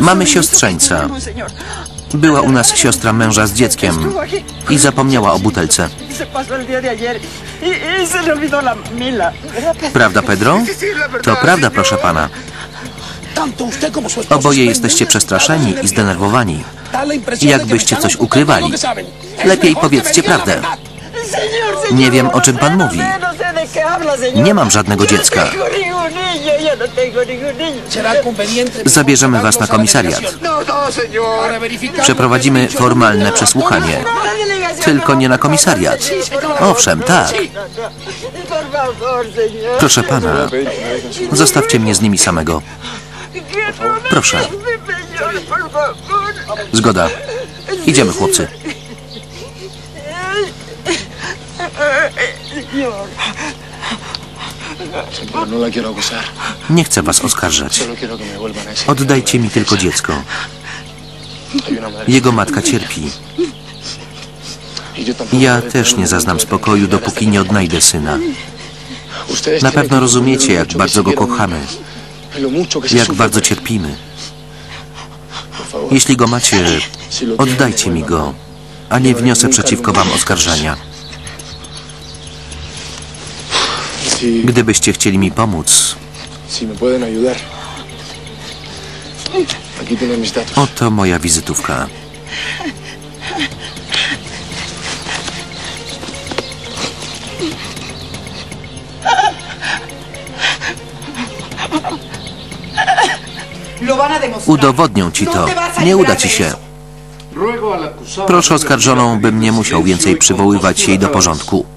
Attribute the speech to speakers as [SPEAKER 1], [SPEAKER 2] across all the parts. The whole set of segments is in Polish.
[SPEAKER 1] Mamy siostrzeńca. Była u nas siostra męża z dzieckiem i zapomniała o butelce. Prawda, Pedro? To prawda, proszę pana. Oboje jesteście przestraszeni i zdenerwowani. Jakbyście coś ukrywali. Lepiej powiedzcie prawdę. Nie wiem, o czym pan mówi. Nie mam żadnego dziecka. Zabierzemy was na komisariat. Przeprowadzimy formalne przesłuchanie. Tylko nie na komisariat. Owszem, tak. Proszę pana, zostawcie mnie z nimi samego. Proszę. Zgoda. Idziemy, chłopcy. Nie chcę was oskarżać. Oddajcie mi tylko dziecko.
[SPEAKER 2] Una madre.
[SPEAKER 1] Jego matka cierpi. Ja też nie zaznam spokoju, dopóki nie odnajdę syna. Na pewno rozumiecie, jak bardzo go kochamy, jak bardzo cierpimy. Jeśli go macie, oddajcie mi go, a nie wniosę przeciwko wam oskarżenia. Gdybyście chcieli mi pomóc, oto moja wizytówka. Udowodnią ci to. Nie uda ci się. Proszę oskarżoną, bym nie musiał więcej przywoływać jej do porządku.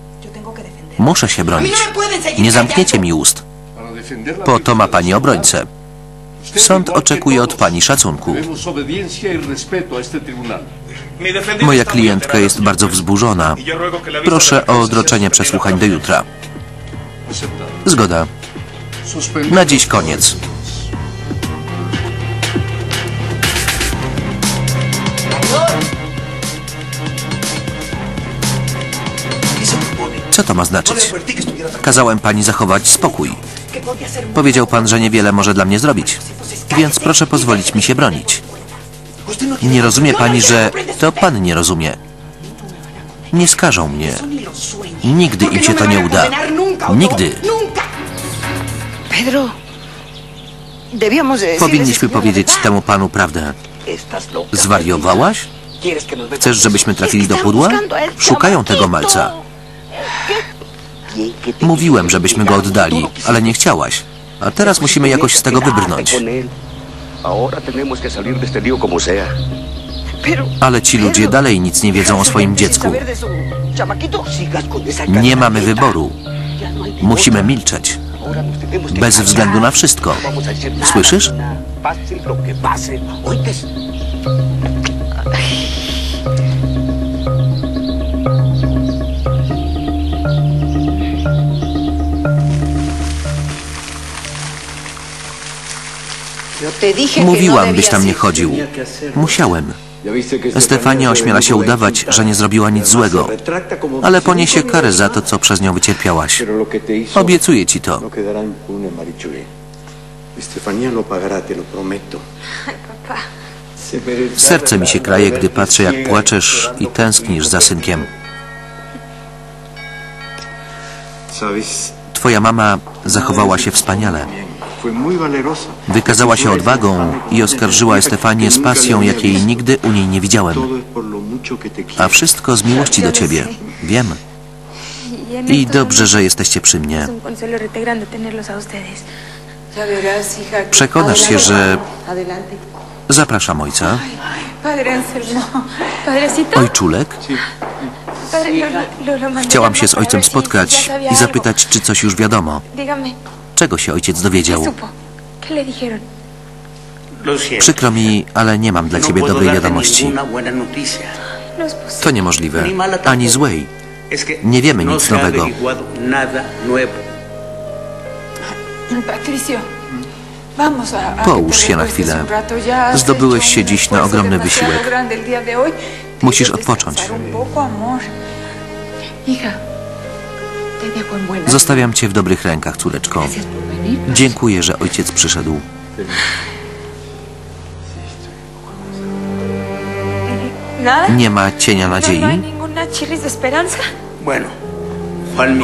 [SPEAKER 1] Muszę się bronić. Nie zamkniecie mi ust. Po to ma pani obrońcę. Sąd oczekuje od pani szacunku. Moja klientka jest bardzo wzburzona. Proszę o odroczenie przesłuchań do jutra. Zgoda. Na dziś koniec. To ma znaczyć? Kazałem pani zachować spokój. Powiedział pan, że niewiele może dla mnie zrobić. Więc proszę pozwolić mi się bronić. Nie rozumie pani, że to pan nie rozumie. Nie skażą mnie. Nigdy im się to nie uda. Nigdy.
[SPEAKER 3] Pedro,
[SPEAKER 1] Powinniśmy powiedzieć
[SPEAKER 3] verdad.
[SPEAKER 1] temu panu prawdę. Zwariowałaś? Chcesz, żebyśmy trafili do pudła? Szukają tego malca. Mówiłem, żebyśmy go oddali, ale nie chciałaś. A teraz musimy jakoś z tego wybrnąć. Ale ci ludzie dalej nic nie wiedzą o swoim dziecku. Nie mamy wyboru.
[SPEAKER 4] No
[SPEAKER 1] Musimy milczeć. Bez względu na wszystko. Słyszysz? Mówiłam, byś
[SPEAKER 5] debías
[SPEAKER 1] tam nie chodził. Musiałem. Stefania ośmiela się udawać, że nie zrobiła nic złego, ale poniesie karę za to, co przez nią wycierpiałaś. Obiecuję ci to.
[SPEAKER 6] No lo pagará, te lo
[SPEAKER 1] Serce mi się kraje, gdy patrzę, jak płaczesz i tęsknisz za synkiem. Twoja mama zachowała się wspaniale. Wykazała się odwagą i oskarżyła Estefanię z pasją, jakiej nigdy u niej nie widziałem. A wszystko z miłości do ciebie. Wiem. I dobrze, że jesteście przy mnie. Przekonasz się, że zapraszam ojca. Ojczulek? Chciałam się z ojcem spotkać i zapytać, czy coś już wiadomo. Czego się ojciec
[SPEAKER 7] ¿qué
[SPEAKER 1] dowiedział? Przykro mi, ale nie mam dla ciebie dobrej wiadomości.
[SPEAKER 7] No.
[SPEAKER 1] To niemożliwe. Ani złej. Nie wiemy nic nowego. Połóż się na chwilę. Zdobyłeś się dziś na ogromny wysiłek. Musisz odpocząć.
[SPEAKER 7] Hija,
[SPEAKER 1] Zostawiam cię w dobrych rękach, córeczko. Dziękuję, że ojciec przyszedł. Nie ma cienia nadziei?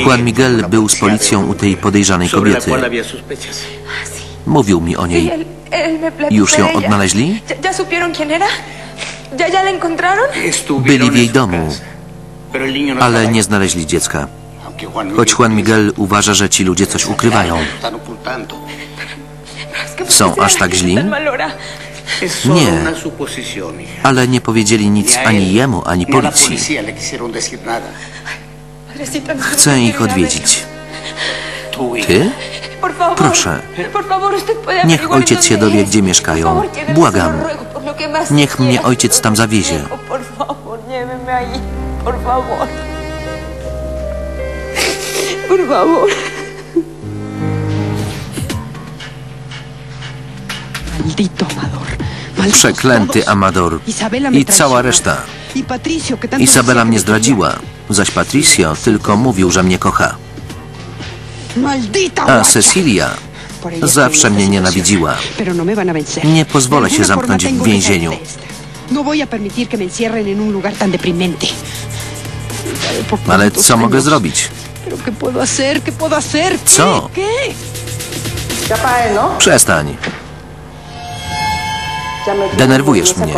[SPEAKER 6] Juan Miguel
[SPEAKER 1] był z policją u tej podejrzanej kobiety. Mówił mi o niej. Już ją odnaleźli? Byli w jej domu, ale nie znaleźli dziecka. Choć Juan Miguel uważa, że ci ludzie coś ukrywają.
[SPEAKER 6] que están ocultando.
[SPEAKER 7] Es que ¿por
[SPEAKER 1] Są aż tak źli? Nie. Ale nie powiedzieli nic ani jemu, ani policji. Chcę ich odwiedzić. Ty? Proszę. Niech ojciec się dowie, gdzie mieszkają. Błagam. Niech mnie ojciec tam zawiezie.
[SPEAKER 7] Por favor, lléveme ahí. Por favor. Por favor.
[SPEAKER 8] Maldito Amador.
[SPEAKER 1] Przeklęty. Amador. I cała reszta.
[SPEAKER 8] I Patricio, que tanto
[SPEAKER 1] Isabela
[SPEAKER 8] decía que
[SPEAKER 1] mnie
[SPEAKER 8] me
[SPEAKER 1] zdradziła, zaś Patricio tylko mówił, że mnie kocha. A. Cecilia zawsze mnie nienawidziła.
[SPEAKER 8] no.
[SPEAKER 1] Nie pozwolę się zamknąć w więzieniu.
[SPEAKER 8] No voy a permitir que me encierren en un lugar tan deprimente. ¿Sabe por
[SPEAKER 1] Ale co mogę zrobić?
[SPEAKER 8] ¿Pero qué puedo hacer? ¿Qué puedo hacer? ¿Qué?
[SPEAKER 1] Co?
[SPEAKER 8] ¿Qué?
[SPEAKER 3] ¿no?
[SPEAKER 1] Przestań.
[SPEAKER 3] Ya me
[SPEAKER 1] Denerwujesz mnie.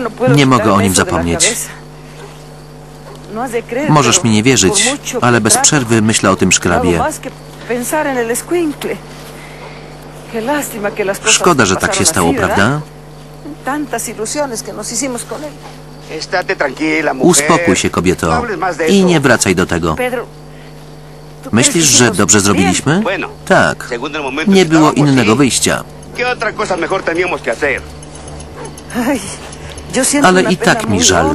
[SPEAKER 3] no puedo
[SPEAKER 1] Nie mogę o nim zapomnieć.
[SPEAKER 3] No
[SPEAKER 1] Możesz mi nie wierzyć, ale bez przerwy myślę o tym
[SPEAKER 3] no
[SPEAKER 1] szkrabie. Szkoda, że tak się stało, prawda? Uspokój się,
[SPEAKER 4] No
[SPEAKER 1] kobieto.
[SPEAKER 4] de
[SPEAKER 1] I nie wracaj do tego.
[SPEAKER 3] Pedro, ¿tú
[SPEAKER 1] Myślisz, że dobrze zrobiliśmy? Tak. Nie było innego wyjścia. Ale i tak mi żal.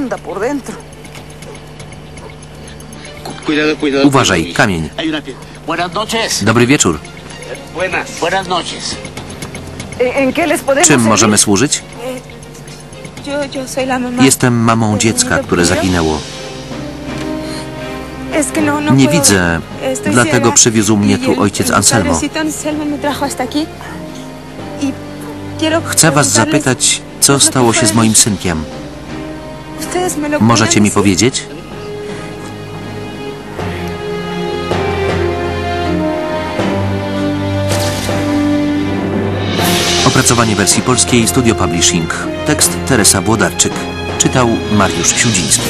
[SPEAKER 1] Uważaj, kamień. Dobry wieczór.
[SPEAKER 4] Buenas.
[SPEAKER 9] Buenas noches.
[SPEAKER 3] ¿En, en qué les podemos
[SPEAKER 1] Czym możemy służyć?
[SPEAKER 7] Mamá.
[SPEAKER 1] Jestem mamą dziecka, które zaginęło.
[SPEAKER 7] No, no
[SPEAKER 1] Nie widzę, dlatego przywiózł mnie
[SPEAKER 7] Y
[SPEAKER 1] tu ojciec Anselmo.
[SPEAKER 7] Anselmo trajo hasta aquí. Y quiero
[SPEAKER 1] Chcę was zapytać, co stało się z moim synkiem. Możecie mi powiedzieć? Opracowanie wersji polskiej Studio Publishing. Tekst Teresa Włodarczyk. Czytał Mariusz Siudziński.